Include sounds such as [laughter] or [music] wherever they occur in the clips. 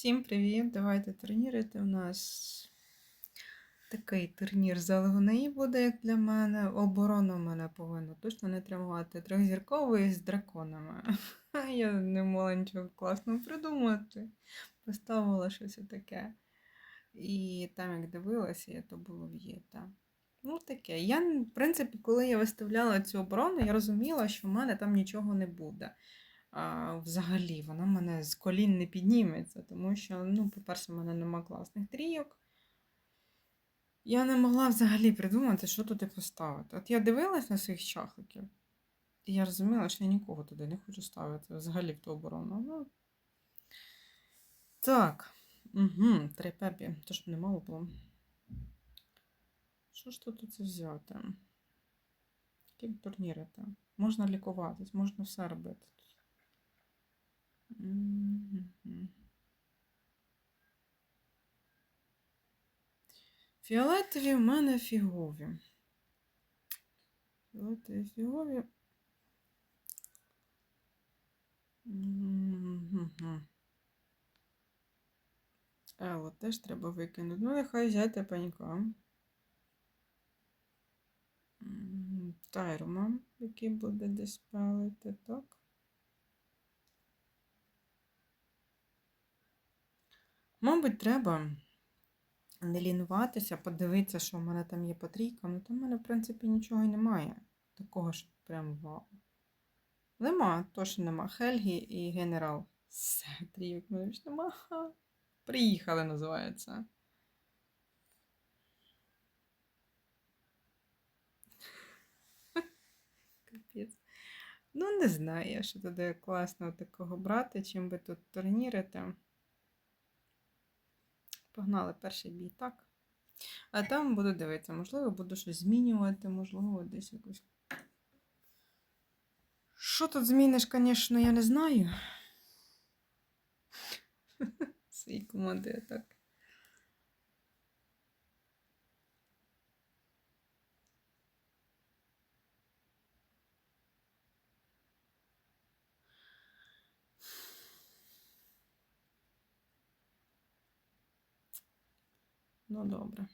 Всім привіт! Давайте турнірити. У нас такий турнір за Легонеї буде, як для мене. Оборона в мене повинна точно не тримувати. Трьохзірковий з драконами. [laughs] Я не могла нічого класного придумати. Поставила щось таке. І там, як дивилася, я, то було в'єта. Ну, таке. Я, в принципі, коли я виставляла цю оборону, я розуміла, що в мене там нічого не буде а, взагалі вона мене з колін не підніметься, тому що, ну, по-перше, в мене нема класних трійок. Я не могла взагалі придумати, що туди поставити. От я дивилась на своїх чахликів, і я розуміла, що я нікого туди не хочу ставити взагалі в ту оборону. Ну, так. Угу, Три пепі, то щоб не мало було. Що ж тут оце взяти? Які турнірити? Можна лікуватись, можна все робити. Фіолетові в мене фігові. Фіолетові фігові. Ело теж треба викинути. Ну, нехай взяти панька. М, Тайрума, який буде десь палити, так. Мабуть, треба не лінуватися, подивитися, що в мене там є по трійкам. Ну, там в мене, в принципі, нічого і немає. Такого ж прям вау. Нема, точно нема. Хельгі і генерал. Все, трійок мене більш нема. Приїхали, називається. Ну, не знаю, що туди класно такого брати, чим би тут турнірити. Погнали перший бій, так. А там буду дивитися, можливо, буду щось змінювати, можливо, десь якось. Що тут зміниш, звісно, я не знаю. [laughs] Свій команди так. Ну, добре.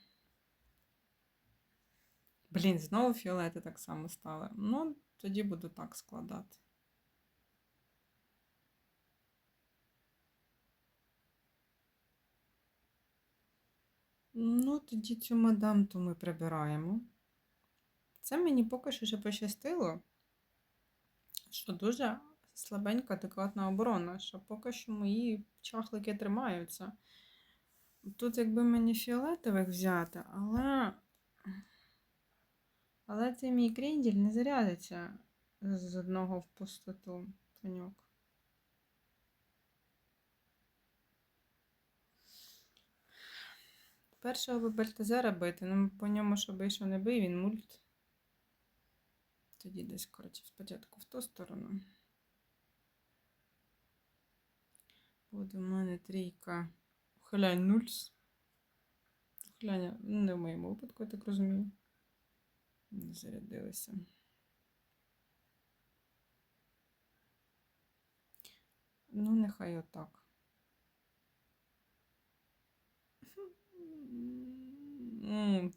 Блін, знову фіолети так само стали. Ну, тоді буду так складати. Ну, тоді цю мадам то ми прибираємо. Це мені поки що ще пощастило, що дуже слабенька адекватна оборона, що поки що мої чахлики тримаються. Тут, якби мені фіолетових взяти, але. Але цей мій крінділь не зарядиться з одного в пустоту пеньок. Першого би Бальтазера бити, ну по ньому, щоб йшов не бий, він мульт. Тоді десь, коротше, спочатку в ту сторону. Буде в мене трійка. Ухилянь нульс. Ухиляння ну, не в моєму випадку, я так розумію. Не зарядилися. Ну, нехай отак.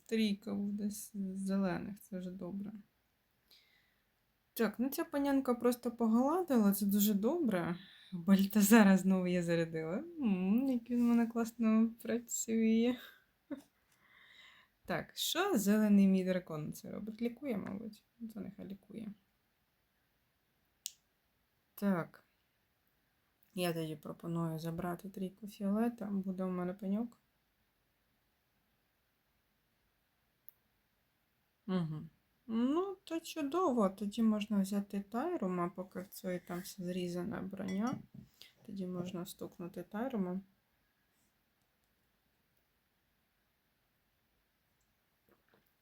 Трійка буде з зелених, це вже добре. Так, ну ця панянка просто погладила, це дуже добре. Бальтазара знову я зарядила. М, Як він у мене класно працює. Так, що зелений мій дракон це робить? Лікує, мабуть. Це нехай лікує. Так. Я тоді пропоную забрати трійку фіолета. Буде у мене пеньок. Угу. Ну, то чудово. Тоді можна взяти тайрума, поки в цій там зрізана броня. Тоді можна стукнути тайрумом.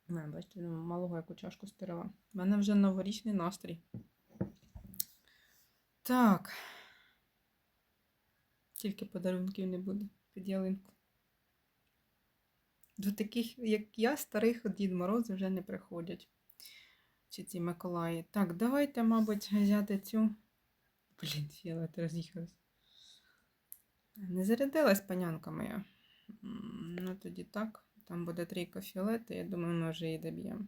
Не, бачите, малого яку чашку стирила. У мене вже новорічний настрій. Так. Тільки подарунків не буде під ялинку. До таких, як я, старих Дід Мороз вже не приходять. Чи ці Миколаї. Так, давайте, мабуть, взяти цю. Блін, фіолет роз'їхалась. Не зарядилась панянка моя. Ну тоді так. Там буде трійка фіолету, я думаю, ми вже її доб'ємо.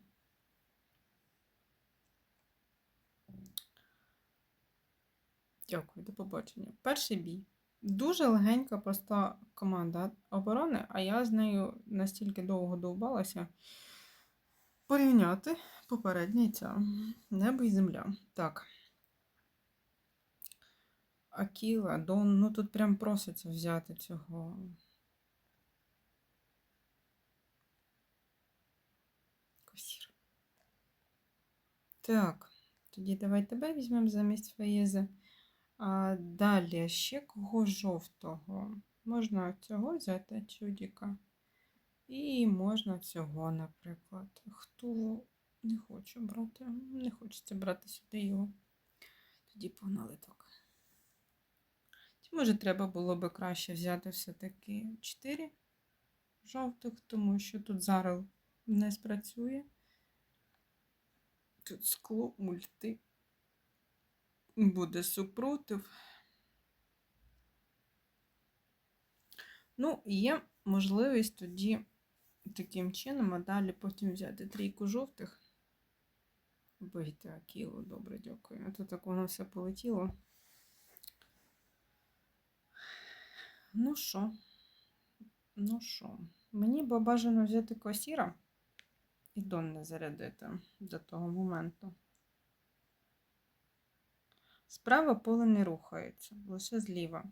Дякую, до побачення. Перший бій. Дуже легенька, проста команда оборони, а я з нею настільки довго довбалася порівняти попереднє і ця. Небо і земля. Так. Акіла, Дон, ну тут прям проситься взяти цього. Косір. Так, тоді давай тебе візьмемо замість Фаєзи. А далі ще кого жовтого? Можна цього взяти чудіка. І можна цього, наприклад. Хто не хоче брати? Не хочеться брати сюди його. Тоді погнали так. Чи може треба було би краще взяти все-таки 4 жовтих, тому що тут зараз не спрацює. Тут скло мульти. Буде супротив. Ну, є можливість тоді таким чином, а далі потім взяти трійку жовтих. Вийти Акілу, добре, дякую. А то так воно все полетіло. Ну що? Ну що? Мені бажано взяти косіра і дон не зарядити до того моменту. Справа поле не рухається, лише зліва.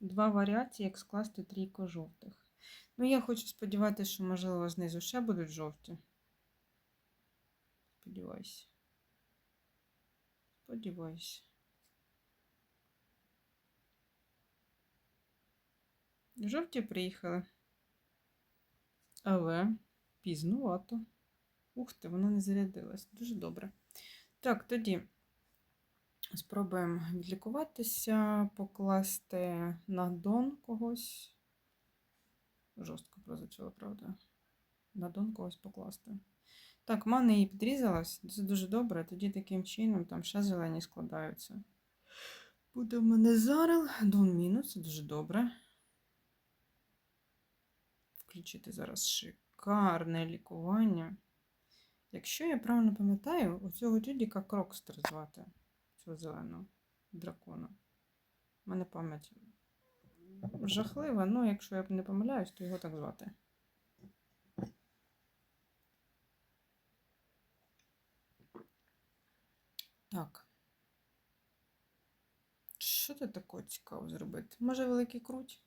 Два варіації, як скласти трійку жовтих. Ну, я хочу сподіватися, що, можливо, знизу ще будуть жовті. Сподіваюся. Сподіваюся. Жовті приїхали. Але пізнувато. Ух ти, вона не зарядилась. Дуже добре. Так, тоді спробуємо відлікуватися, покласти на дон когось. Жорстко прозвучало, правда? На дон когось покласти. Так, мана її підрізалась. Це дуже добре. Тоді таким чином там ще зелені складаються. Буде в мене зарил, дон мінус, це дуже добре. Включити зараз шикарне лікування. Якщо я правильно пам'ятаю, у цього Джудіка Крокстер звати, цього зеленого дракона. У мене пам'ять жахлива, ну, якщо я не помиляюсь, то його так звати. Так. Що ти такого цікаво зробити? Може, великий круть?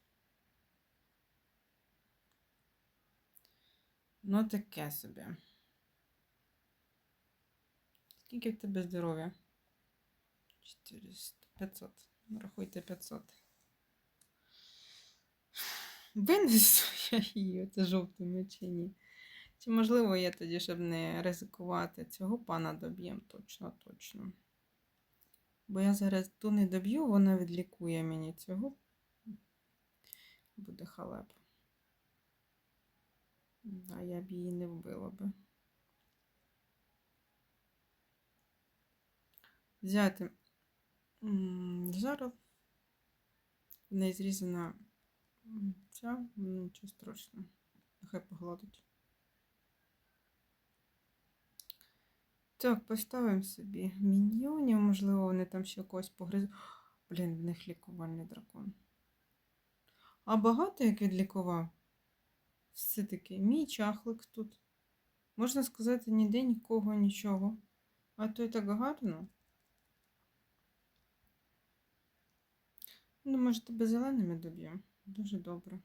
Ну, таке собі. Скільки в тебе здоров'я? 400, 500. Ну, Рахуйте 500. Винесу я її, оце жовтими чи. Чи можливо я тоді, щоб не ризикувати, цього пана доб'єм точно, точно. Бо я зараз ту не доб'ю, вона відлікує мені цього. Буде халеп. А я б її не вбила би. Взяти жару. В неї зрізана ця, нічого страшного. Нехай погладить. Так, поставимо собі міньйонів, можливо, вони там ще когось погризуть. Блін, в них лікувальний дракон. А багато як відлікував? Все-таки мій чахлик тут. Можна сказати, ніде нікого, нічого. А то й так гарно. Ну, може, тебе зеленими доб'ємо. Дуже добре.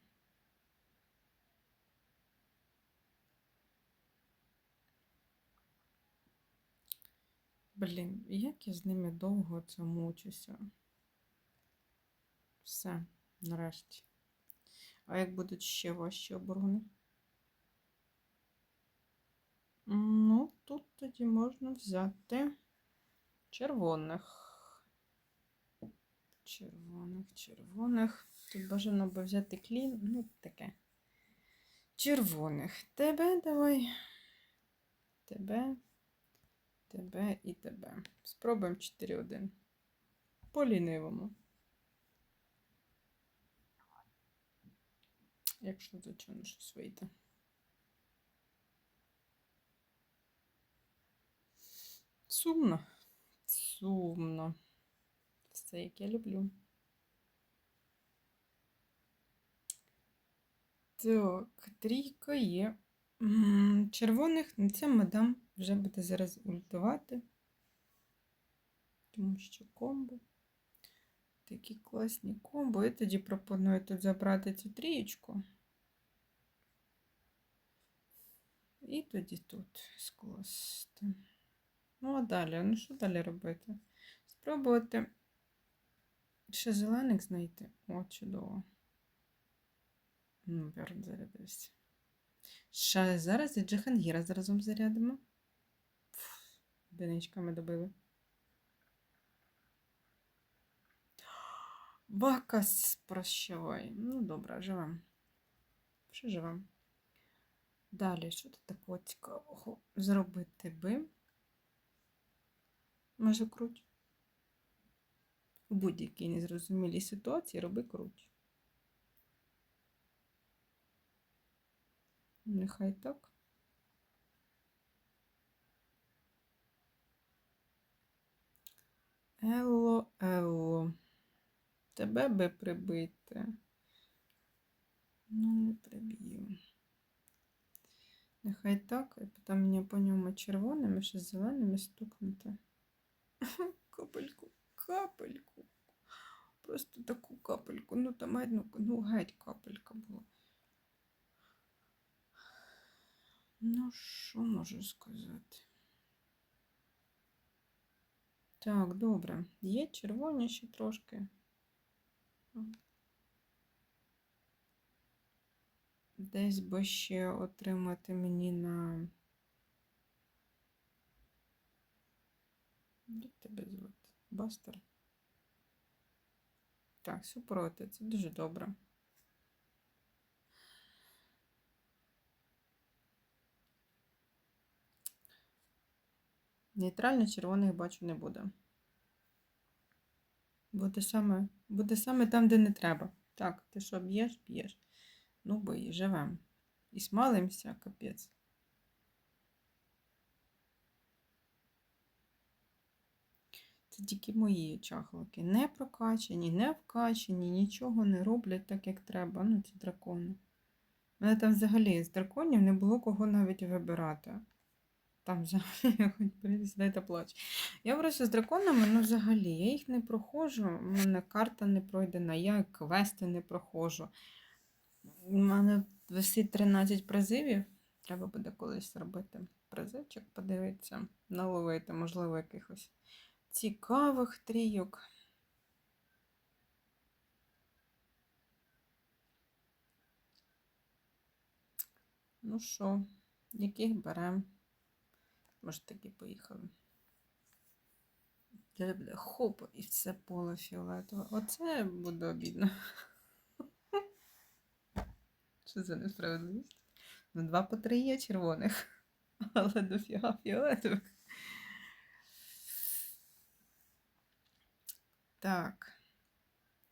Блін, як я з ними довго це мучуся. Все, нарешті. А як будуть ще важчі оборони? Ну, тут тоді можна взяти червоних. Червоних, червоних. Тут бажано би взяти клін, ну таке. Червоних. Тебе давай. Тебе, тебе і тебе. Спробуємо 4-1. По лінивому. Якщо, звичайно, щось вийде. Сумно. Сумно. Все, як я люблю. Так, трійка є. Червоних на це мадам вже буде зараз ультувати. Тому що комбо. Такі класні комбо. Я тоді пропоную тут забрати цю трієчку. І тоді тут скласти. Ну, а далі, ну що далі робити? Спробувати ще зелених знайти. О, чудово. Ну, Берн зарядився. Ще зараз і Джихангіра заразом зарядимо. Одиничками добили. Бакас, прощавай. Ну, добре, живем. Що живем? Далі, що тут такого цікавого зробити би? Може, круть? У будь-якій незрозумілій ситуації роби круть. Нехай так. Елло, Елло. Тебе би прибити. Ну, не приб'ю. Нехай так, і потім мені по ньому червоними, ще зеленими стукнути. [laughs] Капельку, капельку. Просто таку капельку. Ну там ну геть капелька була. Ну, що можу сказати? Так, добре. Є червоні ще трошки. Десь би ще отримати мені на. Як тебе звати? Бастер? Так, супроти, це дуже добре. Нейтрально червоних бачу не буде. Буде саме, буде саме там, де не треба. Так, ти що б'єш, б'єш. Ну, бої, живем. І смалимося, капець. Це тільки мої чахлики. Не прокачані, не вкачані, нічого не роблять так, як треба. Ну, ці дракони. У мене там взагалі з драконів не було кого навіть вибирати. Там взагалі та плач. Я просто з драконами, ну взагалі, я їх не проходжу. У мене карта не пройдена, я квести не проходжу. У мене висить 13 призивів. Треба буде колись робити призивчик, подивитися, наловити, можливо, якихось цікавих трійок. Ну що, яких беремо? Може, таки поїхали. Хоп, і все поле фіолетове. Оце буде обідно. Що за несправедливість? Ну, два по три є червоних, але дофіга фіолетових. Так.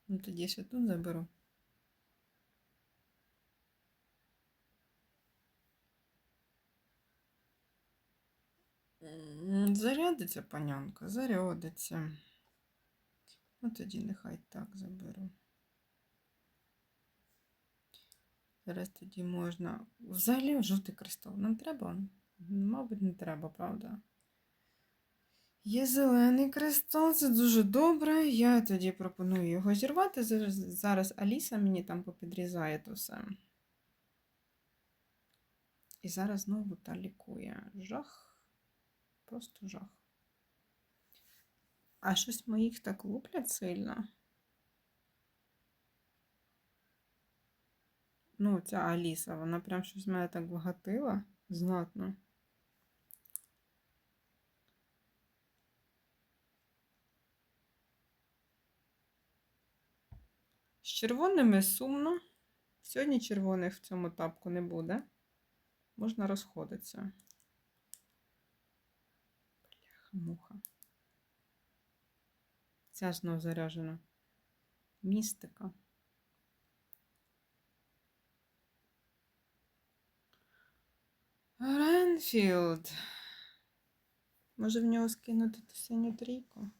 Ну тоді ще тут заберу. Зарядиться панянка, зарядиться. Ну тоді нехай так заберу. Зараз тоді можна. Взагалі жовтий кристал. Нам треба? Мабуть, не треба, правда? Є зелений кристал, це дуже добре. Я тоді пропоную його зірвати. Зараз, зараз Аліса мені там попідрізає то все. І зараз знову та лікує. Жах. Просто жах. А щось моїх так луплять сильно. Ну, ця Аліса, вона прям щось мене так вгатила знатно. З червоними сумно. Сьогодні червоних в цьому тапку не буде. Можна розходитися муха. Ця знов заряжена містика. Ренфілд. Може в нього скинути ту синю трійку?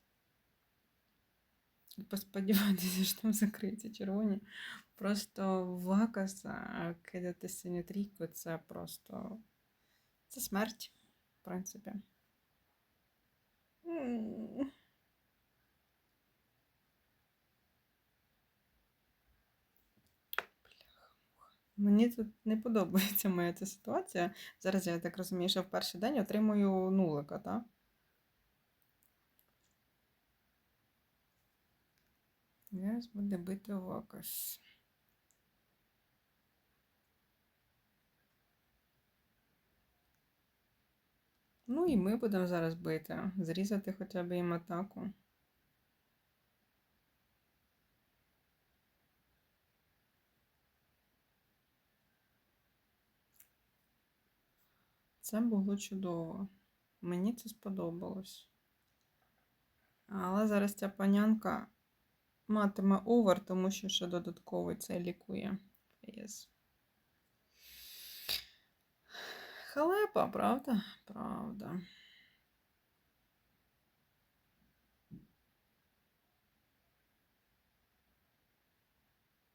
І посподіватися, що там закриті червоні. Просто вакаса Лакаса кидати синю трійку це просто це смерть, в принципі. Мені тут не подобається моя ця ситуація. Зараз я так розумію, що в перший день отримую нулика, так? Зараз буде бити Лакас. Ну і ми будемо зараз бити. Зрізати хоча б їм атаку. Це було чудово. Мені це сподобалось. Але зараз ця панянка матиме овер, тому що ще додатковий це лікує. Yes. Халепа, правда? Правда.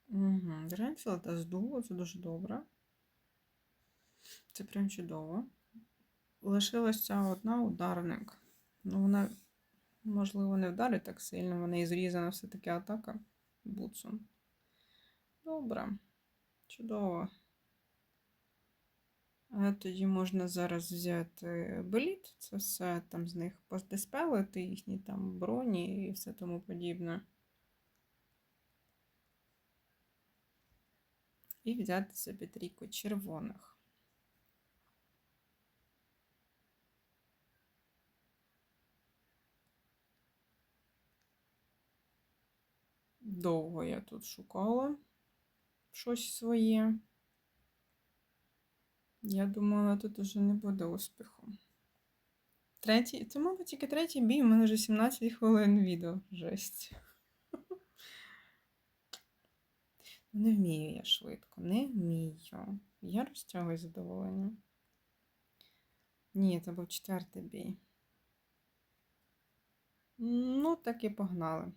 Угу. Ренфілда здуло, це дуже добре. Це прям чудово. Лишилась ця одна ударник. Ну, вона, можливо, не вдарить так сильно, вона і зрізана все-таки атака буцом. Добре, чудово. А тоді можна зараз взяти беліт, це все там з них поздеспелити, їхні там броні і все тому подібне. І взяти собі трійку червоних. Довго я тут шукала щось своє. Я думала, тут уже не буде успіху. Третій, це, мабуть, тільки третій бій, у мене вже 17 хвилин відео. Жесть. [laughs] Не вмію я швидко, не вмію. Я розтягую задоволення. Ні, це був четвертий бій. Ну, так і погнали.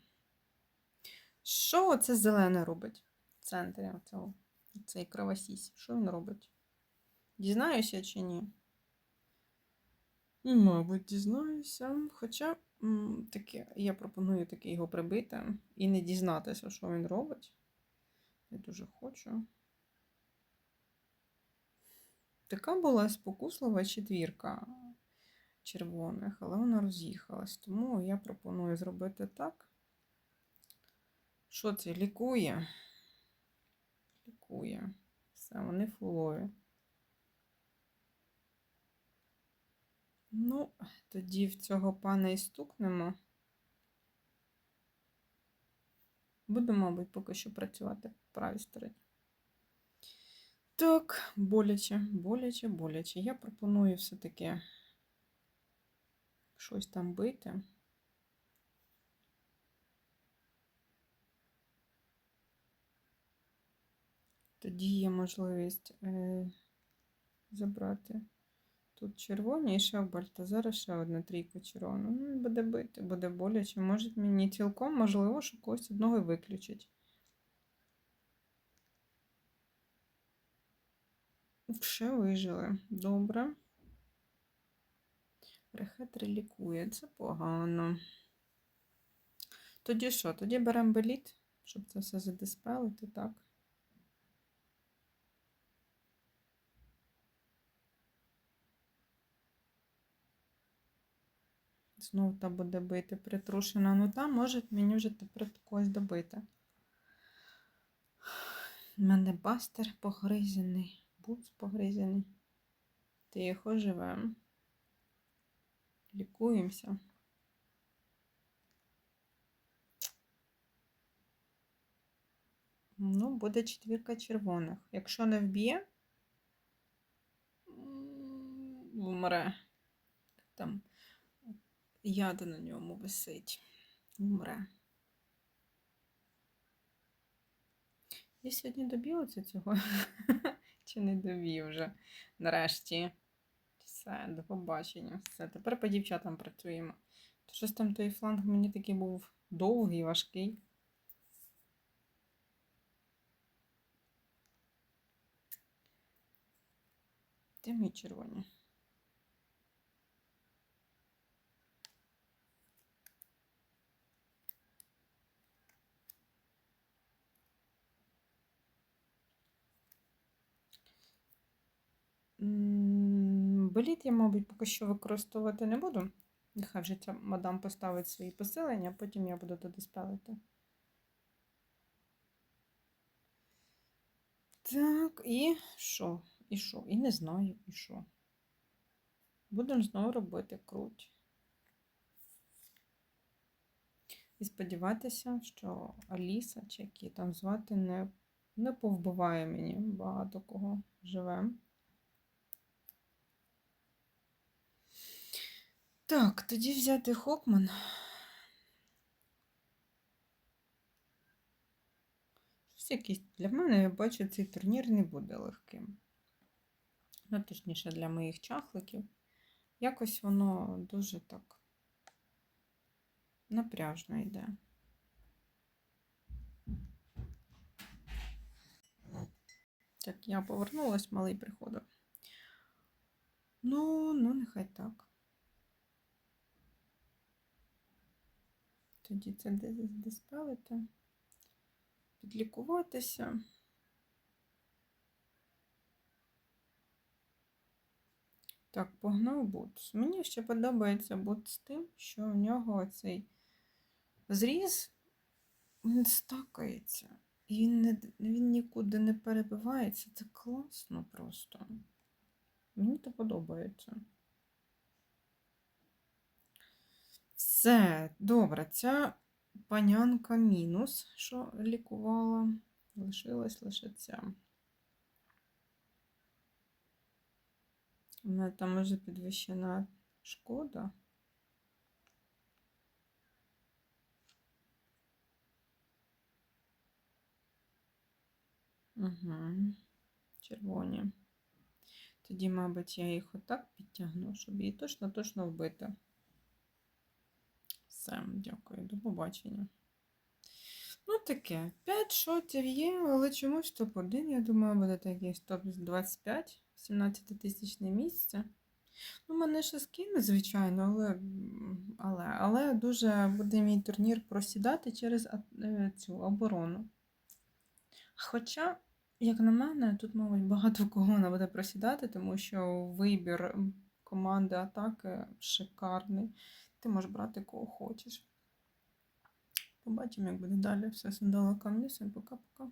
Що це зелене робить в центрі оцього, цей кровосісь? Що він робить? Дізнаюся чи ні? Мабуть, дізнаюся. Хоча таке, я пропоную таки його прибити і не дізнатися, що він робить. Я дуже хочу. Така була спокуслива четвірка червоних, але вона роз'їхалась. Тому я пропоную зробити так. Що це? Лікує? Лікує. Все, вони фулові. Ну, тоді в цього пана і стукнемо. Буду, мабуть, поки що працювати в правій стороні. Так, боляче, боляче, боляче. Я пропоную все-таки щось там бити. Тоді є можливість е, забрати тут червоні і ще в Бальтазара ще одна трійка червона. Ну, буде бити, буде боляче. Може мені цілком, можливо, що когось одного виключить. Ще вижили. Добре. Рехетри лікує, це погано. Тоді що? Тоді беремо беліт, щоб це все задиспелити, так? Знову та буде бити притрушена. Ну там може мені вже тепер когось добити. У мене бастер погризений, буц погризений. Тихо живемо. Лікуємося. Ну, буде четвірка червоних. Якщо не вб'є, вмре. Там яд на ньому висить. Вмре. Я сьогодні доб'ю цього? [laughs] Чи не доб'ю вже нарешті? Все, до побачення. Все, тепер по дівчатам працюємо. То щось там той фланг мені такий був довгий, важкий. Де мої червоні? Боліт я, мабуть, поки що використовувати не буду. Нехай вже ця мадам поставить свої посилення, а потім я буду туди спелити. Так, і що? І що? І не знаю, і що. Будемо знову робити круть. І сподіватися, що Аліса, чи як її там звати, не, не повбиває мені багато кого живе. Так, тоді взяти Хокман. Щось якийсь для мене, я бачу, цей турнір не буде легким. Ну, точніше, для моїх чахликів. Якось воно дуже так напряжно йде. Так, я повернулась, малий приходив. Ну, ну, нехай так. Тоді це диспелити, підлікуватися. Так, погнав Бутс. Мені ще подобається Бутс з тим, що у нього цей зріз він стакається. І він, не, він нікуди не перебивається. Це класно просто. Мені то подобається. Все, добре, ця панянка мінус, що лікувала, лишилась лише ця. У мене там може підвищена шкода. Угу. Червоні. Тоді, мабуть, я їх отак підтягну, щоб її точно-точно вбити. Все, дякую, до побачення. Ну, таке. 5 шотів є, але чомусь топ-1, я думаю, буде такий топ 25, 17 тисячне місце. Ну, мене ще скине, звичайно, але, але, але дуже буде мій турнір просідати через е, цю оборону. Хоча, як на мене, тут, мабуть, багато кого вона буде просідати, тому що вибір команди атаки шикарний. Ти можеш брати кого хочеш. Побачимо, як буде далі. Все, сандала камні. Пока-пока.